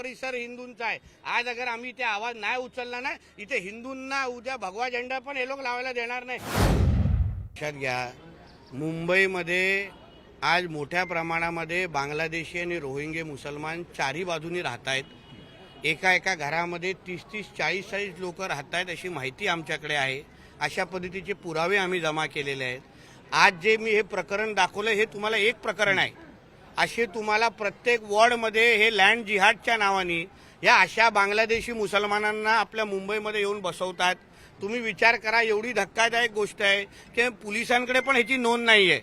परिसर हिंदूंचा आहे. आज अगर आम्ही इथे आवाज नाही उचलला ना इथे हिंदूंना उद्या भगवा झेंडा पण हे लोक लावायला देणार नाही. लक्षात घ्या मुंबईमध्ये आज मोठ्या प्रमाणामध्ये बांगलादेशी आणि रोहिंगे मुसलमान चारी बाजूनी राहत आहेत एका एका घरामध्ये तीस तीस चाळीस चाळीस लोक राहत आहेत अशी माहिती आमच्याकडे आहे. अशा पद्धतीचे पुरावे आम्ही जमा केलेले आहेत. आज जे मी हे प्रकरण दाखवलं हे तुम्हाला एक प्रकरण आहे. असे तुम्हाला प्रत्येक वॉर्डमध्ये हे लँड जिहादच्या नावाने या अशा बांगलादेशी मुसलमानांना आपल्या मुंबईमध्ये येऊन बसवतात. तुम्ही विचार करा एवढी धक्कादायक गोष्ट आहे की पोलिसांकडे पण ह्याची नोंद नाही आहे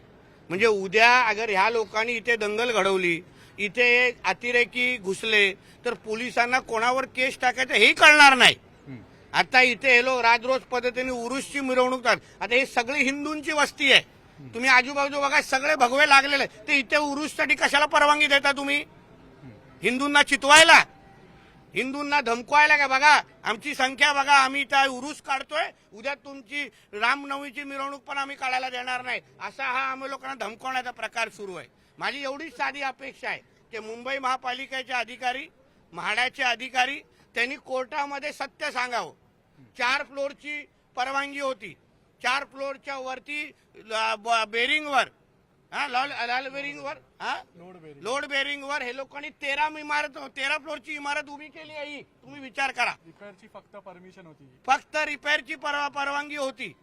म्हणजे उद्या अगर ह्या लोकांनी इथे दंगल घडवली इथे अतिरेकी घुसले तर पोलिसांना कोणावर केस टाकायचं हेही कळणार नाही. आता इथे हे लोक राजरोज पद्धतीने उरुसची मिरवणूक आता हे सगळी हिंदूंची वस्ती आहे. तुम्ही आजूबाजू बघा सगळे भगवे लागलेले. ते इथे उरुससाठी कशाला परवानगी देता तुम्ही? हिंदूंना चितवायला? हिंदूंना धमकवायला का? बघा आमची संख्या बघा आम्ही त्या उरूस काढतोय. उद्या तुमची रामनवमीची मिरवणूक पण आम्ही काढायला देणार नाही. असा हा आम्ही लोकांना धमकवण्याचा प्रकार सुरू आहे. माझी एवढीच साधी अपेक्षा आहे की मुंबई महापालिकेचे अधिकारी म्हाडाचे अधिकारी त्यांनी कोर्टामध्ये सत्य सांगावं. चार फ्लोरची परवानगी होती. चार फ्लोअरच्या वरती बेरिंगवर हा लाल लाल बेरिंगवर हा? लोड बेरिंग वर हे लोकांनी तेरा इमारत तेरा फ्लोअरची इमारत उभी केली आहे. तुम्ही विचार करा. रिपेअरची फक्त परमिशन होती फक्त रिपेअरची परवा परवानगी होती.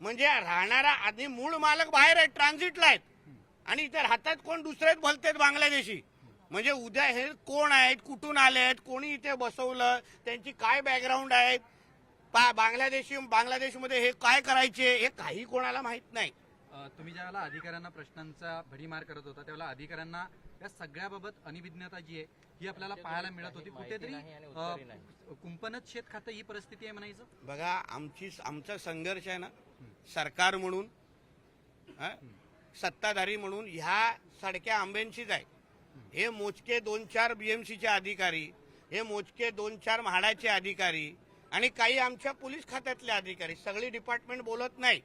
म्हणजे राहणारा आधी मूळ मालक बाहेर आहेत ट्रान्झिटला आहेत. आणि इथे राहतात कोण? दुसरेच भलतेत बांगलादेशी. म्हणजे उद्या हे कोण आहेत? कुठून आले आहेत कोणी इथे बसवलं? त्यांची काय बॅकग्राऊंड आहे पा बांगलादेशी बांगलादेशमध्ये हे काय करायचे हे काही कोणाला माहीत नाही. तुम्ही ज्यावेळेला अधिकाऱ्यांना प्रश्नांचा भडीमार करत होता त्यावेळेला अधिकाऱ्यांना या सगळ्याबाबत अनिविज्ञता जी आहे ही आपल्याला पाहायला मिळत होती. कुठेतरी कुंपणच शेत खातं ही परिस्थिती आहे म्हणायचं? बघा आमची आमचा संघर्ष आहे ना सरकार म्हणून हा? सत्ताधारी म्हणून ह्या सडक्या आंब्यांचीच आहे. हे मोजके दोन चार बीएमसीचे अधिकारी हे मोजके दोन चार म्हाडाचे अधिकारी आणि काही आमच्या पोलीस खात्यातले अधिकारी सगळी डिपार्टमेंट बोलत नाही.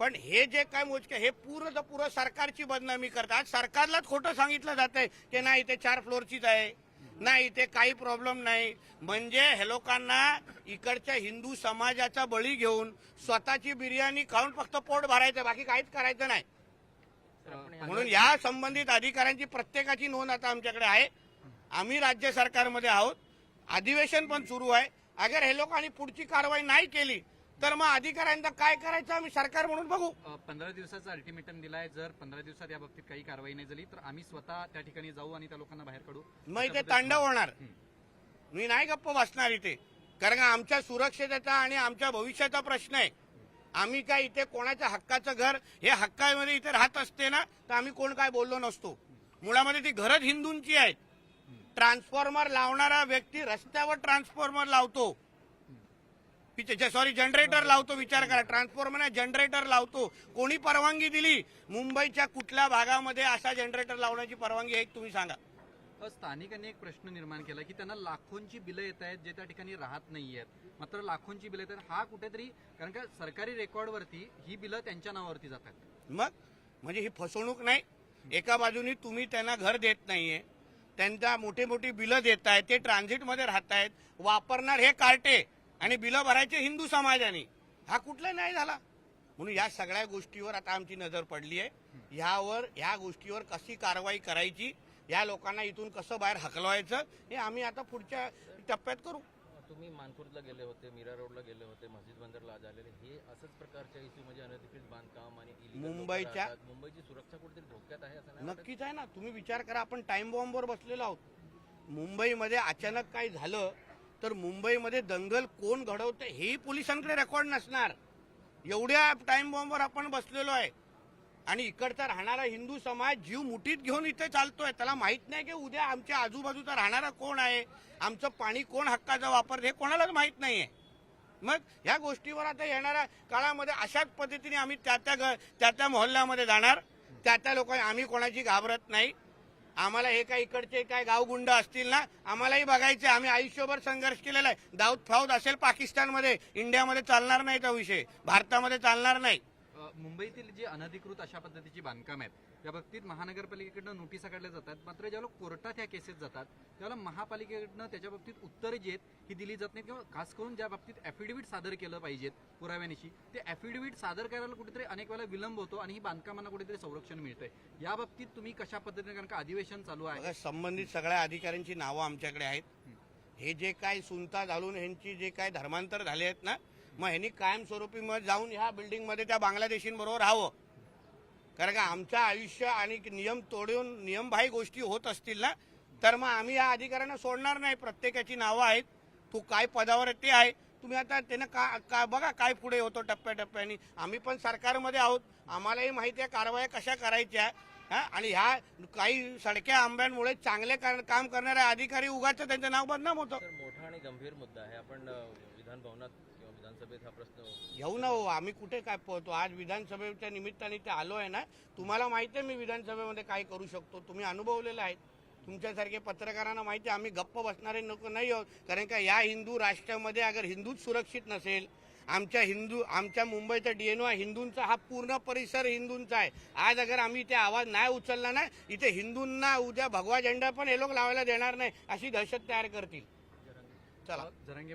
पण हे जे काय मोजके हे पूर्ण पुरं सरकारची बदनामी करतात. सरकारलाच खोटं सांगितलं जातंय की नाही इथे चार फ्लोअरचीच आहे. नाही इथे काही प्रॉब्लेम नाही. म्हणजे हे लोकांना इकडच्या हिंदू समाजाचा बळी घेऊन स्वतःची बिर्याणी खाऊन फक्त पोट भरायचं बाकी काहीच करायचं नाही. म्हणून या संबंधित अधिकाऱ्यांची प्रत्येकाची नोंद आता आमच्याकडे आहे. आम्ही राज्य सरकारमध्ये आहोत. अधिवेशन पण सुरू आहे. अगर हे लोकांनी पुढची कारवाई नाही केली तर मग अधिकाऱ्यांना काय करायचं आम्ही सरकार म्हणून बघू. पंधरा दिवसाचा अल्टिमेटम दिलाय. जर पंधरा दिवसात या बाबतीत काही कारवाई नाही झाली तर आम्ही स्वतः त्या ठिकाणी जाऊ आणि त्या लोकांना बाहेर काढू. मग इथे तांडव होणार. मी नाही गप्प बसणार इथे. कारण आमच्या सुरक्षेचा आणि आमच्या भविष्याचा प्रश्न आहे. आम्ही काय इथे कोणाच्या हक्काचं घर हे हक्कामध्ये इथे राहत असते ना तर आम्ही कोण काय बोललो नसतो. मुळामध्ये ती घरच हिंदूंची आहेत. ट्रान्सफॉर्मर लावणारा व्यक्ती रस्त्यावर ट्रान्सफॉर्मर लावतो. सॉरी जनरेटर लावतो विचार करा. ट्रान्सफॉर्मर नाही जनरेटर लावतो. कोणी परवानगी दिली? मुंबईच्या कुठल्या भागामध्ये असा जनरेटर लावण्याची परवानगी आहे तुम्ही सांगा. स्थानिकांनी एक प्रश्न निर्माण केला की त्यांना लाखोंची बिलं येत आहेत जे त्या ठिकाणी राहत नाहीयेत मात्र लाखोंची बिलं येत आहेत. हा कुठेतरी कारण का सरकारी रेकॉर्डवरती ही बिलं त्यांच्या नावावरती जातात. मग? म्हणजे ही फसवणूक नाही. एका बाजूनी तुम्ही त्यांना घर देत नाहीये. त्यांना मोठी मोठी बिलं देत आहेत ते ट्रान्झिटमध्ये राहत आहेत वापरणार हे कार्टे आणि बिलं भरायचे हिंदू समाजाने. हा कुठला नाही झाला. म्हणून या सगळ्या गोष्टीवर आता आमची नजर पडली आहे ह्यावर ह्या गोष्टीवर कशी कारवाई करायची या लोकांना इथून कसं बाहेर हकलवायचं हे आम्ही आता पुढच्या टप्प्यात करू. तुम्ही मानपूरला गेले होते मीरा रोडला गेले होते मस्जिद बंदरला आज आलेले हे असंच प्रकारच्या इश्यू म्हणजे अनधिकृत बांधकाम आणि illegal लोकं मुंबईच्या- राहतात. मुंबईची सुरक्षा कुठेतरी धोक्यात आहे असं नाही वाटत? नक्कीच आहे ना तुम्ही विचार करा आपण टाइम बॉम्बवर बसलेलो आहोत मुंबईमध्ये अचानक काही झालं तर मुंबईमध्ये दंगल कोण घडवतं हेही पोलिसांकडे रेकॉर्ड नसणार एवढ्या टाइम बॉम्बवर आपण बसलेलो आहे आणि इकडचा राहणारा हिंदू समाज जीव मुठीत घेऊन इथे चालतोय. त्याला माहीत नाही की उद्या आमच्या आजूबाजूचा राहणारा कोण आहे? आमचं पाणी कोण हक्काचं वापरत हे कोणालाच माहीत नाहीये. मग ह्या गोष्टीवर आता येणाऱ्या काळामध्ये अशाच पद्धतीने आम्ही त्या त्या ग- त्या त्या मोहल्ल्यामध्ये जाणार. त्या त्या लोकांनी आम्ही कोणाची घाबरत नाही. आम्हाला हे काय इकडचे काय गावगुंड असतील ना आम्हालाही बघायचे आम्ही आयुष्यभर संघर्ष केलेला आहे. दाऊद फाऊद असेल पाकिस्तानमध्ये. इंडियामध्ये चालणार नाही तो विषय. भारतामध्ये चालणार नाही. मुंबईतील जी अनधिकृत अशा पद्धतीची बांधकाम आहेत त्या बाबतीत महानगरपालिकेकडनं नोटिसा काढल्या जातात. मात्र ज्यावेळेला कोर्टात ह्या केसेस जातात त्यावेळेला महापालिकेकडनं त्याच्या बाबतीत उत्तरं जी आहेत ही दिली जात नाहीत. किंवा खास करून ज्या बाबतीत ॲफिडेव्हिट सादर केलं पाहिजेत पुराव्यानिशी ते ॲफिडेव्हिट सादर करायला कुठेतरी अनेक वेळा विलंब होतो आणि ही बांधकामांना कुठेतरी संरक्षण मिळतंय. या बाबतीत तुम्ही कशा पद्धतीने कारण का अधिवेशन चालू आहे? संबंधित सगळ्या अधिकाऱ्यांची नावं आमच्याकडे आहेत. हे. जे काय सुनता घालून ह्यांची जे काय धर्मांतर झाले आहेत ना मग ह्यांनी कायमस्वरूपी मग जाऊन ह्या बिल्डिंगमध्ये त्या बांगलादेशींबरोबर राहावं. कारण का आमचं आयुष्य आणि नियम तोडून नियमबाह्य गोष्टी होत असतील ना तर मग आम्ही या अधिकाऱ्यांना सोडणार नाही. प्रत्येकाची नावं आहेत. तू काय पदावर आहे ते आहे. तुम्ही आता त्यानं का का बघा काय पुढे होतो टप्प्याटप्प्याने. आम्ही पण सरकारमध्ये आहोत. आम्हालाही माहिती आहे कारवाया कशा करायच्या. हा? आणि ह्या काही सडक्या आंब्यांमुळे चांगले काम करणारे अधिकारी उगाच त्यांचं नाव बदनाम होतं. मोठा आणि गंभीर मुद्दा आहे. आपण विधान भवनात विधानसभेत हा प्रश्न घेऊ ना हो आम्ही कुठे काय पोहतो आज विधानसभेच्या निमित्ताने ते आलो आहे ना तुम्हाला माहिती आहे मी विधानसभेमध्ये काय करू शकतो? तुम्ही अनुभवलेलं आहे. तुमच्यासारखे पत्रकारांना माहिती आहे आम्ही गप्प बसणारे नको नाही आहोत. कारण का या हिंदू राष्ट्रामध्ये अगर हिंदूच सुरक्षित नसेल आमच्या हिंदू आमच्या मुंबईचा डीएनओ हिंदूंचा हा पूर्ण परिसर हिंदूंचा आहे. आज अगर आम्ही इथे आवाज नाही उचलला ना इथे हिंदूंना उद्या भगवा झेंडा पण हे लोक लावायला देणार नाही अशी दहशत तयार करतील. चला. जरांगे